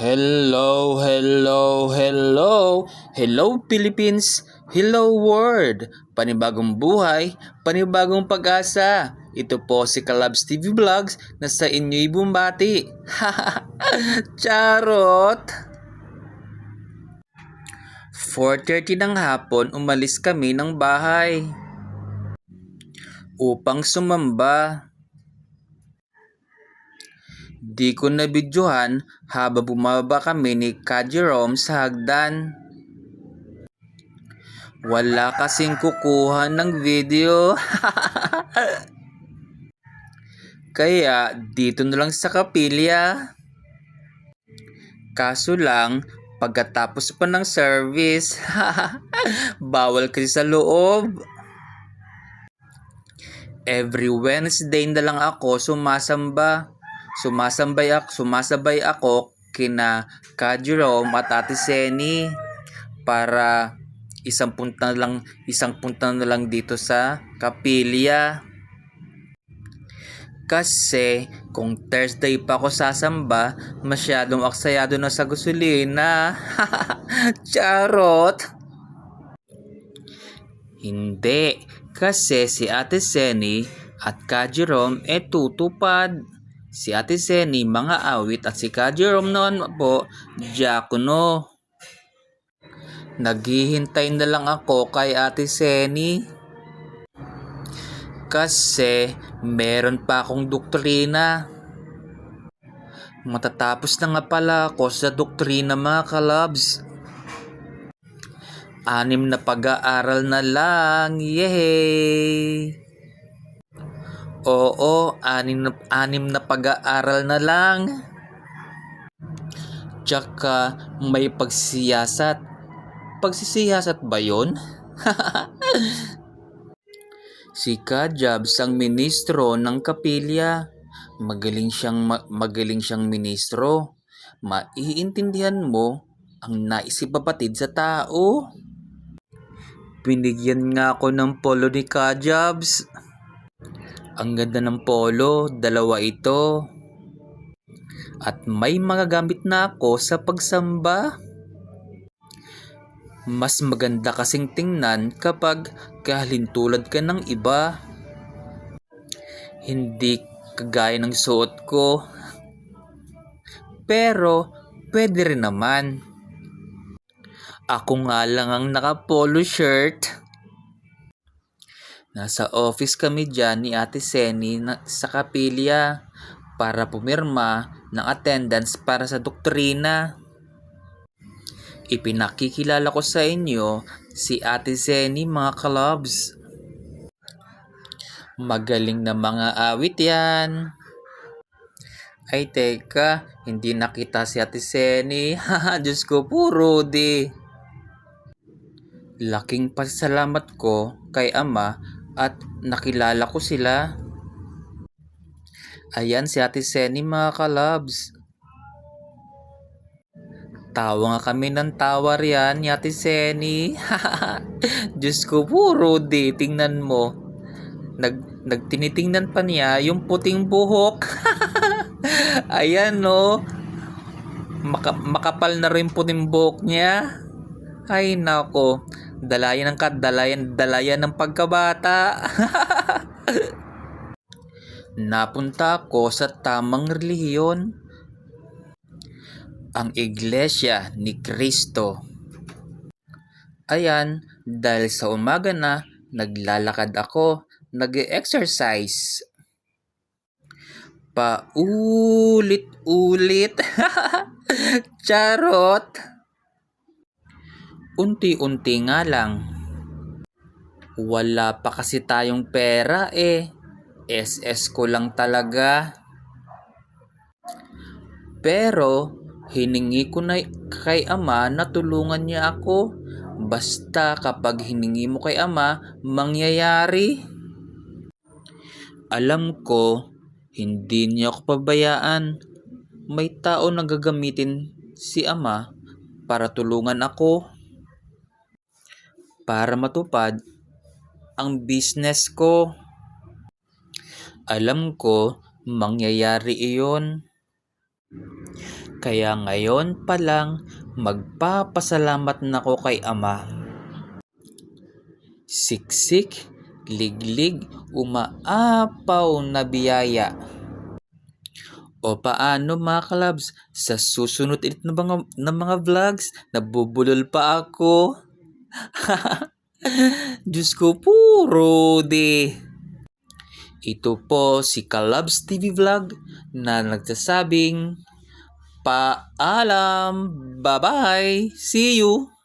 Hello, hello, hello. Hello Philippines. Hello world. Panibagong buhay, panibagong pag-asa. Ito po si Kalabs TV Vlogs na sa inyo'y bumbati. Charot! 4.30 ng hapon, umalis kami ng bahay. Upang sumamba. Di ko nabidyohan habang bumaba kami ni Ka Jerome sa hagdan. Wala kasing kukuha ng video. Kaya dito na lang sa kapilya. Kaso lang, pagkatapos pa ng service, bawal kasi sa loob. Every Wednesday na lang ako sumasamba. Sumasambay ako, sumasabay ako kina Ka Jerome at Ate Seni para isang punta na lang isang punta na lang dito sa Kapilya. Kasi kung Thursday pa ako sasamba, masyadong aksayado na sa gasolina. Charot! Hindi, kasi si Ate Seni at Ka Jerome e tutupad. Si Ate Seni mga awit at si Ka Jerome noon po, Diakono. Naghihintay na lang ako kay Ate Seni. Kasi meron pa akong doktrina. Matatapos na nga pala ako sa doktrina mga kalabs. Anim na pag-aaral na lang. Yay! Oo, anim na, anim na pag-aaral na lang. Tsaka may pagsiyasat. Pagsisiyasat ba yun? si Kajabs ang ministro ng kapilya. Magaling siyang ma- magaling siyang ministro. Maiintindihan mo ang naisipabatid sa tao. Binigyan nga ako ng polo ni Kajabs. Ang ganda ng polo, dalawa ito. At may mga gamit na ako sa pagsamba. Mas maganda kasing tingnan kapag kahalintulad ka ng iba. Hindi kagaya ng suot ko. Pero pwede rin naman. Ako nga lang ang naka-polo shirt. Nasa office kami dyan ni Ate Seni na, sa kapilya para pumirma ng attendance para sa doktrina. Ipinakikilala ko sa inyo si Ate Seni mga kalabs. Magaling na mga awit yan. Ay teka, hindi nakita si Ate Seni. Haha, Diyos ko po, Rudy. Laking pasalamat ko kay Ama at nakilala ko sila. Ayan si Ate Seni mga kalabs. Tawa nga kami ng tawa riyan ni Ate Seni. Diyos ko po, Rudy, tingnan mo. Nag, nagtinitingnan pa niya yung puting buhok. Ayan no. Maka, makapal na rin puting buhok niya. Ay nako. Dalayan ng kadalayan, dalayan ng pagkabata. Napunta ako sa tamang relihiyon. Ang Iglesia ni Kristo. Ayan, dahil sa umaga na, naglalakad ako, nag-exercise. Paulit-ulit. Charot. Unti-unti nga lang. Wala pa kasi tayong pera eh. SS ko lang talaga. Pero hiningi ko na kay ama na tulungan niya ako. Basta kapag hiningi mo kay ama, mangyayari. Alam ko, hindi niya ako pabayaan. May tao na gagamitin si ama para tulungan ako. Para matupad ang business ko. Alam ko, mangyayari iyon. Kaya ngayon pa lang, magpapasalamat na ko kay Ama. Siksik, liglig, umaapaw na biyaya. O paano mga kalabs, sa susunod ulit mga, ng mga vlogs, nabubulol pa ako. Diyos ko, puro de. Ito po si Kalabs TV Vlog na nagsasabing paalam. Bye-bye. See you.